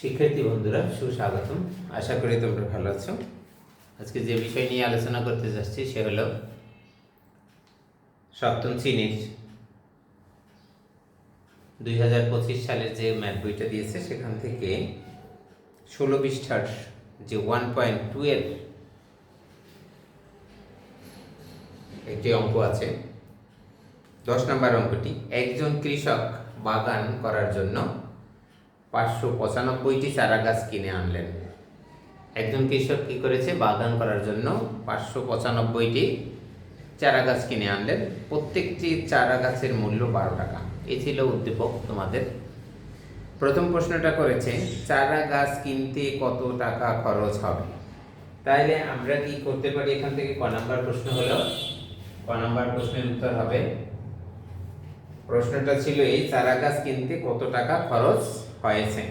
শিক্ষার্থী বন্ধুরা, সুস্বাগতম। আশা করি তোমরা ভালো আছো। আজকে যে বিষয় নিয়ে আলোচনা করতে যাচ্ছি সে হলো সপ্তম শ্রেণির দুই হাজার পঁচিশ সালের যে ম্যাথ বইটা দিয়েছে, সেখান থেকে ষোলো পৃষ্ঠার যে ওয়ান পয়েন্ট টুয়েলভ একটি অঙ্ক আছে, দশ নম্বর অঙ্কটি, একজন কৃষক বাগান করার জন্য পাঁচশো পঁচানব্বইটি চারা গাছ কিনে আনলেন। একজন কৃষক কি করেছে? বাগান করার জন্য পাঁচশো পঁচানব্বইটি চারা গাছ কিনে আনলেন। প্রত্যেকটি চারা গাছের মূল্য বারো টাকা। এ ছিল উদ্দীপক তোমাদের। প্রথম প্রশ্নটা করেছে চারা গাছ কিনতে কত টাকা খরচ হবে? তাইলে আমরা কি করতে পারি? এখান থেকে ক নাম্বার প্রশ্ন হলো। ক নাম্বার প্রশ্নের উত্তর হবে, প্রশ্নটা ছিল এই চারা গাছ কিনতে কত টাকা খরচ হয়েছে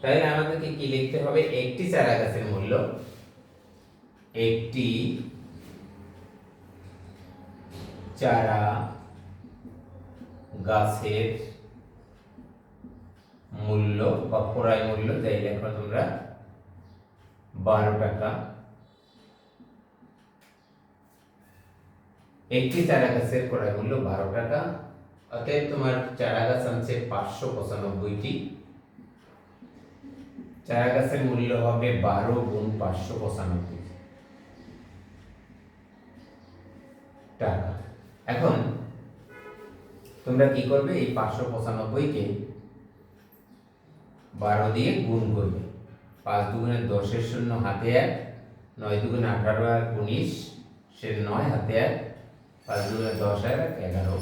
তাহলে আমাদেরকে কি লিখতে হবে? একটি চারা গাছের মূল্য একটি চারা গাছের মূল্য বা ক্রয় মূল্য, যাই লেখো তোমরা, বারো টাকা। একটি চারা গাছের ক্রয় মূল্য বারো টাকা। অতএব তোমার চারা গাছ আনছে পাঁচশো পঁচানব্বইটি। চারা গাছের মূল্য হবে বারো গুণ পাঁচশো পঁচানব্বই। টাকা। এখন তোমরা কি করবে? এই পাঁচশো পঁচানব্বইকে বারো দিয়ে গুণ করবে। পাঁচ দুগুণে দশের শূন্য হাতে এক, নয় দুগুণে আঠারো এক, উনিশ সে নয় হাতে এক, পাঁচ দুগুণে দশ এক, এগারো।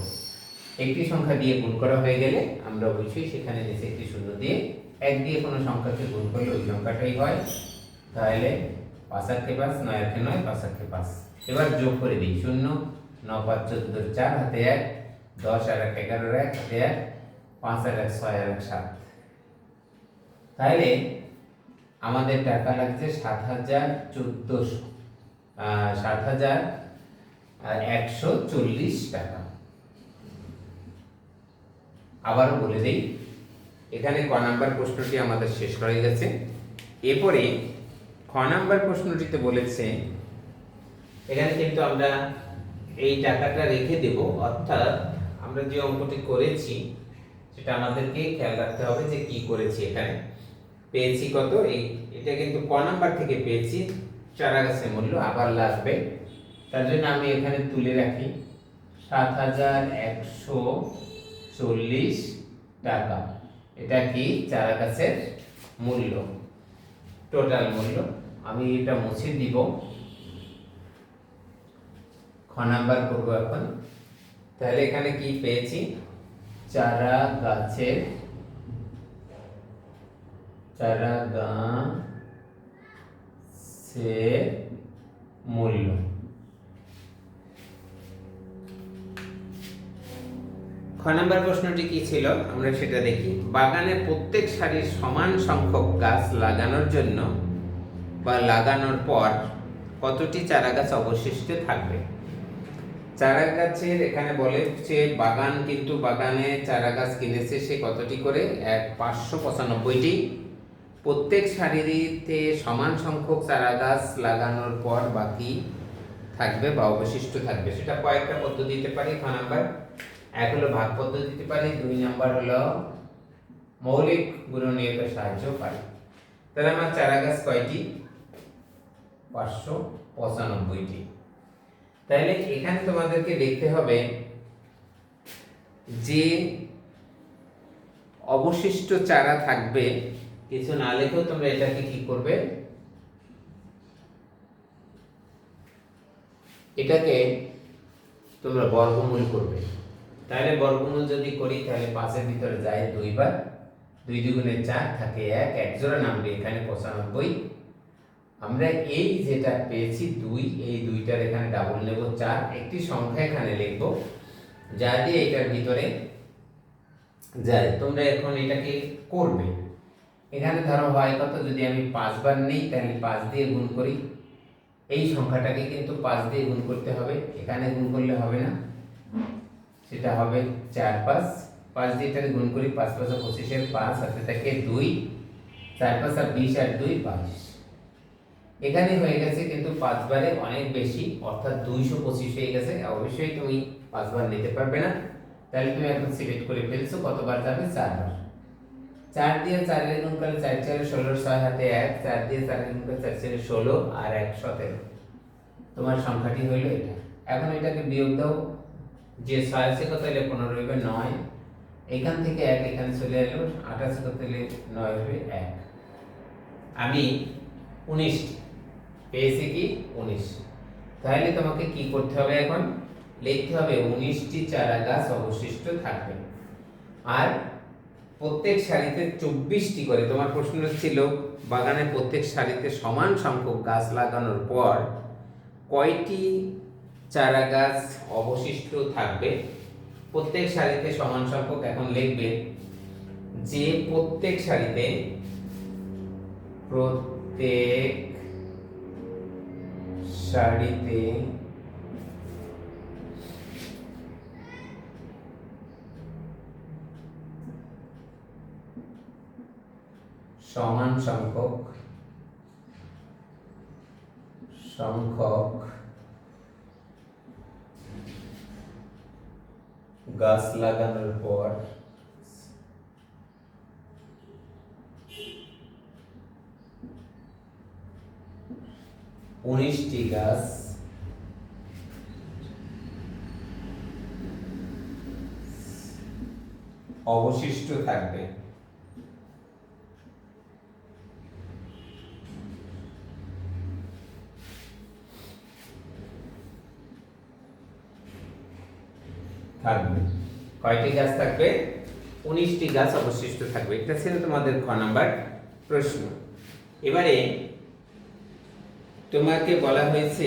একটি সংখ্যা দিয়ে গুণ করা হয়ে গেলে আমরা অবশ্যই সেখানে নিচে একটি শূন্য দিয়ে এক দিয়ে কোনো সংখ্যাকে গুণ করলে ওই সংখ্যাটাই হয়। তাহলে পাঁচ আটকে পাঁচ, নয় আটকে নয়, পাঁচ আটকে পাঁচ। এবার যোগ করে দিই, শূন্য ন পাঁচ, চোদ্দ, চার, হাতে এক, দশ, আর এক, এগারোর এক, হাতে এক, পাঁচ, আর এক, ছয়, আর এক, সাত। তাহলে আমাদের টাকা লাগছে সাত হাজার চোদ্দোশো সাত হাজার একশো চল্লিশ টাকা। আবারও বলে দিই, এখানে ক নাম্বার প্রশ্নটি আমাদের শেষ হয়ে গেছে। এরপরে খ নাম্বার প্রশ্নটিতে বলেছে, এখানে কিন্তু আমরা এই টাকাটা রেখে দেব, অর্থাৎ আমরা যে অঙ্কটি করেছি, সেটা আমাদেরকে খেয়াল রাখতে হবে যে কি করেছি এখানে। পেয়েছি কত? এই, এটা কিন্তু ক নাম্বার থেকে পেয়েছি, চারা গাছের মূল্য আবার লাগবে। তার জন্য আমি এখানে তুলে রাখি, সাত হাজার একশো চল্লিশ টাকা। এটা কি? চারা গাছের মূল্য। টোটাল মূল্য। আমি এটা মুছে দিব। খ নাম্বার করব এখন। তাহলে এখানে কি পেয়েছি? চারা গাছের চারা গাছের মূল্য। নম্বর প্রশ্নটি কি ছিল? আমরা সেটা দেখি। বাগানে প্রত্যেক সারির সমান সংখ্যক গাছ লাগানোর জন্য বা লাগানোর পর কতটি চারা গাছ অবশিষ্ট থাকবে? চারা গাছের এখানে বলে যে বাগান কিন্তু বাগানে চারা গাছ কিনেছে সে কতটি করে? এক, পাঁচশো পঁচানব্বইটি। প্রত্যেক সারিতে সমান সংখ্যক চারা গাছ লাগানোর পর বাকি থাকবে বা অবশিষ্ট থাকবে। সেটা কয়েকটা পদ্ধতি দিতে পারি খ নাম্বার? এক হলো ভাগ পদ্ধতি দিতে পারি, দুই নাম্বার হলো মৌলিক গুণনীয়কের সাহায্য পাই তাহলে আমার চারা গাছ কয়টি? পাঁচশো পঁচানব্বইটি। তাহলে এখানে তোমাদেরকে দেখতে হবে যে অবশিষ্ট চারা থাকবে, কিছু না লেখেও তোমরা এটাকে কি করবে? এটাকে তোমরা বর্গমূল করবে। তাহলে বর্গমূল যদি করি, তাহলে পাঁচের ভিতরে যায় দুইবার। দুই দুগুণে চার থাকে এক এক জোড়া নামবে এখানে পঁচানব্বই। আমরা এই যেটা পেয়েছি দুই, এই দুইটার এখানে ডাবল নেব চার। একটি সংখ্যা এখানে লিখব, যা দিয়ে এটার ভিতরে যায়। তোমরা এখন এটাকে করবে। এখানে ধরো হয় কত? যদি আমি পাঁচবার নেই, তাহলে পাঁচ দিয়ে গুণ করি। এই সংখ্যাটাকে কিন্তু পাঁচ দিয়ে গুণ করতে হবে। এখানে গুণ করলে হবে না। সেটা হবে চার পাঁচ পাঁচ দিয়ে এটাকে গুণ করি পাঁচ পাঁচ পঁচিশের পাঁচ হাতে থাকে দুই, চার পাঁচ আর বিশ আর দুই, বাইশ। এখানে হয়ে গেছে কিন্তু পাঁচবারে অনেক বেশি, অর্থাৎ দুইশো পঁচিশ হয়ে গেছে। অবশ্যই তুমি পাঁচবার নিতে পারবে না। তাহলে তুমি এখন সিলেক্ট করে ফেলছো কতবার যাবে? চারবার। চার দিয়ে চারের গুণ করলে চার চারে ষোলো, ছয় হাতে এক, চার দিয়ে চারের গুণ করলে চার চারে ষোলো আর এক সতেরো। তোমার সংখ্যাটি হইল এটা। এখন এটাকে বিয়োগ দাও। যে ছয় আছে কত হলে পনেরো হইবে? নয়। এখান থেকে এক, এখানে চলে এলো, আঠাশ কত হলে নয় হবে এক। আমি উনিশ পেয়েছি কি? উনিশ। তাহলে তোমাকে কি করতে হবে এখন? লিখতে হবে উনিশটি চারা গাছ অবশিষ্ট থাকবে। আর প্রত্যেক সারিতে চব্বিশটি করে, তোমার প্রশ্ন ছিল, বাগানে প্রত্যেক সারিতে সমান সংখ্যক গাছ লাগানোর পর কয়টি চারা গাছ অবশিষ্ট থাকবে। প্রত্যেক সারিতে সমান সংখ্যক এখন লিখবে। যে প্রত্যেক সারিতে প্রত্যেক সারিতে সমান সংখ্যক সংখ্যক গাছ লাগানোর পর উনিশটি গাছ অবশিষ্ট থাকবে। থাকবে। কয়টি গাছ থাকবে? উনিশটি গাছ অবশিষ্ট থাকবে। এটা ছিল তোমাদের খ নাম্বার প্রশ্ন। এবারে তোমাকে বলা হয়েছে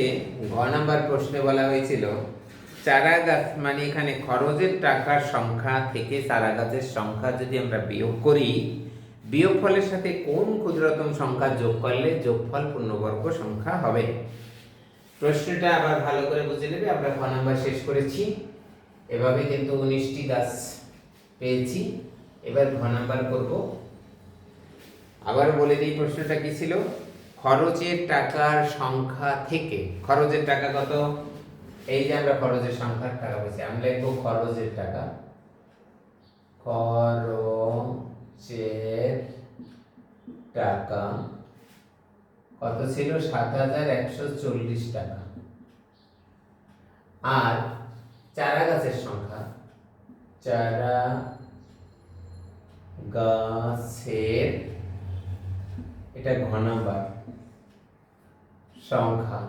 ঘ নাম্বার প্রশ্নে বলা হয়েছিল, চারা গাছ মানে এখানে খরচের টাকার সংখ্যা থেকে চারা গাছের সংখ্যা যদি আমরা বিয়োগ করি, বিয়োগফলের সাথে কোন ক্ষুদ্রতম সংখ্যা যোগ করলে যোগফল পূর্ণবর্গ সংখ্যা হবে? প্রশ্নটা আবার ভালো করে বুঝে নেবে। আমরা খ নাম্বার শেষ করেছি। এভাবে কিন্তু উনিশটি গাছ পেয়েছি। এবার ঘ নাম্বার করব। আবার বলে দিই, প্রশ্নটা কি ছিল? খরচের টাকার সংখ্যা থেকে, খরচের টাকা কত? এই যে আমরা খরচের সংখ্যার টাকা পেয়েছি আমি লিখব খরচের টাকা। খরচের টাকা কত ছিল? সাত হাজার একশো চল্লিশ টাকা। আর চারা গাছের সংখ্যা। চারা গাছের এটা ঘ নাম্বার, সংখ্যা।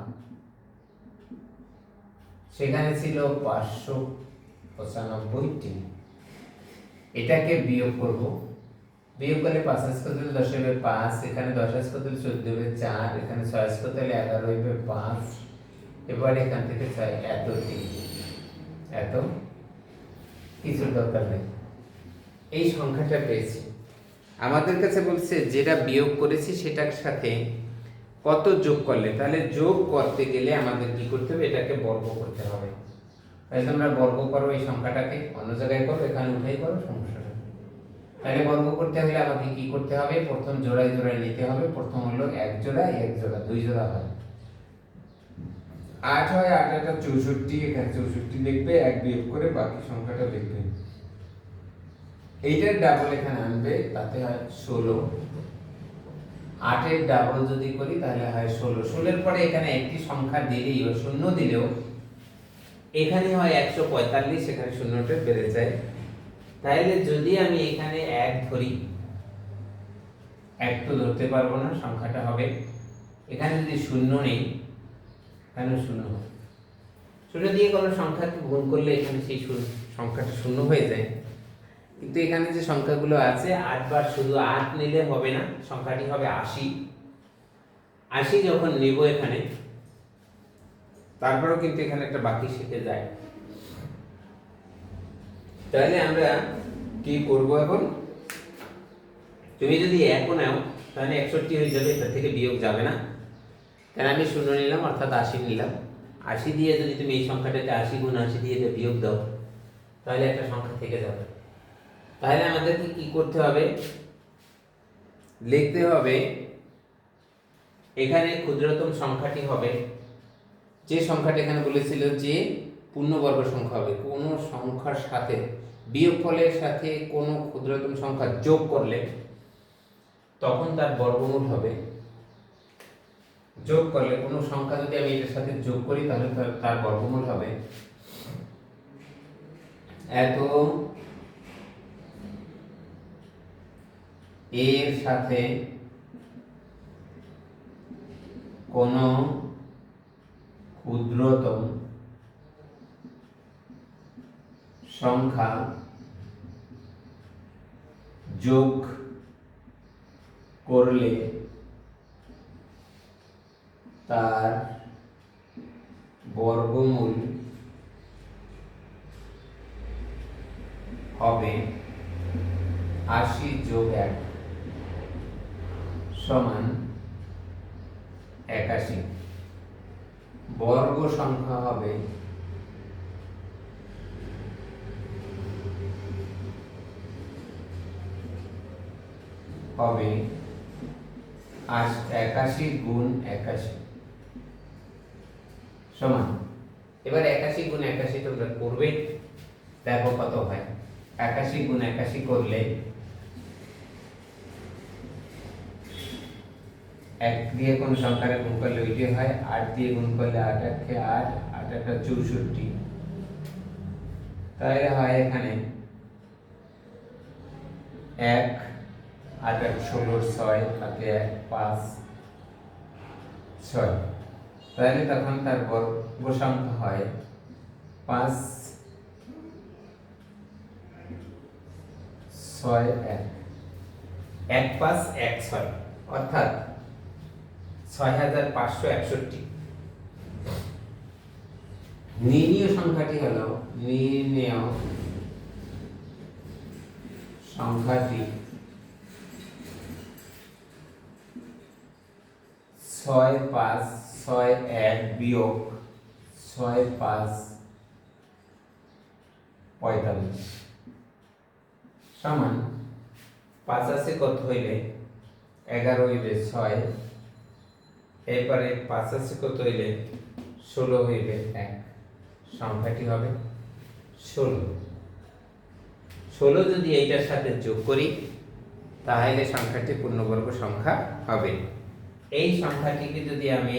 সেখানে ছিল পাঁচশো পঁচানব্বইটি। এটাকে বিয়োগ করব। বিয়োগ করলে পাঁচ আজ কত দশ হবে পাঁচ, এখানে দশ আজ কত চোদ্দ হবে চার, এখানে ছয় আজ কত এগারো হবে পাঁচ, এবার এখান থেকে ছয় এত এত কিছুর দরকার নেই। এই সংখ্যাটা পেয়েছি। আমাদের কাছে বলছে, যেটা বিয়োগ করেছি সেটার সাথে কত যোগ করলে? তাহলে যোগ করতে গেলে আমাদের কি করতে হবে? এটাকে বর্গ করতে হবে। তাই তোমরা বর্গ করো এই সংখ্যাটাকে, অন্য জায়গায় করো, এখানে উঠাই করো, সমস্যা তাহলে বর্গ করতে হলে আমাকে কি করতে হবে? প্রথম জোড়ায় জোড়ায় নিতে হবে। প্রথম হলো এক জোড়া এক জোড়া, দুই জোড়া হয়। আট হয় আট আটটা চৌষট্টি, এখানে চৌষট্টি লিখবে, এক বিয়োগ করে বাকি সংখ্যাটা লিখবে। এইটার ডাবল এখানে আনবে, তাতে হয় ষোলো। আটের ডাবল যদি করি, তাহলে হয় ষোলো। ষোলোর পরে এখানে একটি সংখ্যা দিলেই শূন্য দিলেও, এখানে হয় একশো পঁয়তাল্লিশ, এখানে শূন্যটা বেড়ে যায়। তাহলে যদি আমি এখানে এক ধরি, এক তো ধরতে পারব না, সংখ্যাটা হবে। এখানে যদি শূন্য নেই কেন শূন্য হবে? শূন্য দিয়ে কোনো সংখ্যাকে গুণ করলে এখানে সেই সংখ্যাটা শূন্য হয়ে যায়। কিন্তু এখানে যে সংখ্যাগুলো আছে আটবার শুধু আট নিলে হবে না, সংখ্যাটি হবে আশি। আশি যখন নেব এখানে, তারপরেও কিন্তু এখানে একটা বাকি শিখে যায়। তাহলে আমরা কি করব এখন? তুমি যদি এখন নাও, তাহলে একষট্টি হয়ে যাবে তার থেকে বিয়োগ যাবে না। তাহলে আমি শূন্য নিলাম, অর্থাৎ আশি নিলাম? আশি দিয়ে যদি তুমি এই সংখ্যাটাকে আশি গুণ আশি দিয়ে বিয়োগ দাও, তাহলে একটা সংখ্যা থেকে যাবে। তাহলে আমাদেরকে কি করতে হবে? লিখতে হবে, এখানে ক্ষুদ্রতম সংখ্যাটি হবে, যে সংখ্যাটি এখানে বলেছিল যে পূর্ণবর্গ সংখ্যা হবে, কোনো সংখ্যার সাথে, বিয়োগফলের সাথে কোনো ক্ষুদ্রতম সংখ্যা যোগ করলে, তখন তার বর্গমূল হবে যোগ করলে, কোনো সংখ্যা যদি আমি এটার সাথে যোগ করি, তাহলে তার- বর্গমূল হবে এত এর সাথে কোন ক্ষুদ্রতম সংখ্যা যোগ করলে তার বর্গমূল হবে আশি যোগ এক সমান একাশি। বর্গ সংখ্যা হবে হবে একাশি গুণ একাশি। সমান। এবার একাশি গুণ একাশি তোমরা করবে, দেখো কত হয়। একাশি গুণ একাশি করলে এক দিয়ে কোন সংখ্যারে গুণ করলে ওইটি হয়, আট দিয়ে গুণ করলে আট একে আট আট একটা চৌষট্টি। তাহলে হয় এখানে এক, আট এক ষোলো ছয় তাতে এক, পাঁচ, ছয়। তাহলে তখন তার বর্গ হয়। পাঁচ, ছয়, এক। এক পাঁচ, এক ছয়। অর্থাৎ ছয় হাজার পাঁচশো একষট্টি। নির্ণীয় সংখ্যাটি হল, নির্ণেয় সংখ্যাটি ছয়, পাঁচ ছয় এক বিয়োগ ছয় পাঁচ পঁয়তাল্লিশ। সমান পাঁচ আছে কত হইলে? এগারো হইলে ছয়, এরপরে পাঁচ আছে কত হইলে? ষোলো হইলে এক। সংখ্যাটি হবে? ষোলো। ষোলো যদি এইটার সাথে যোগ করি, তাহলে সংখ্যাটি পূর্ণবর্গ সংখ্যা হবে। এই সংখ্যাটিকে যদি আমি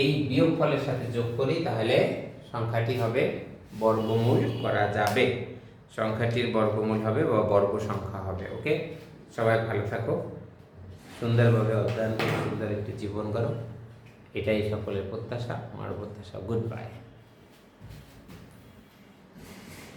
এই বিয়োগ ফলের সাথে যোগ করি, তাহলে সংখ্যাটি হবে বর্গমূল করা যাবে। সংখ্যাটির বর্গমূল হবে বা বর্গ সংখ্যা হবে ওকে সবাই ভালো থাকো। সুন্দরভাবে অধ্যয়ন করে সুন্দর একটি জীবন করো এটাই সকলের প্রত্যাশা। আমার প্রত্যাশা গুড বাই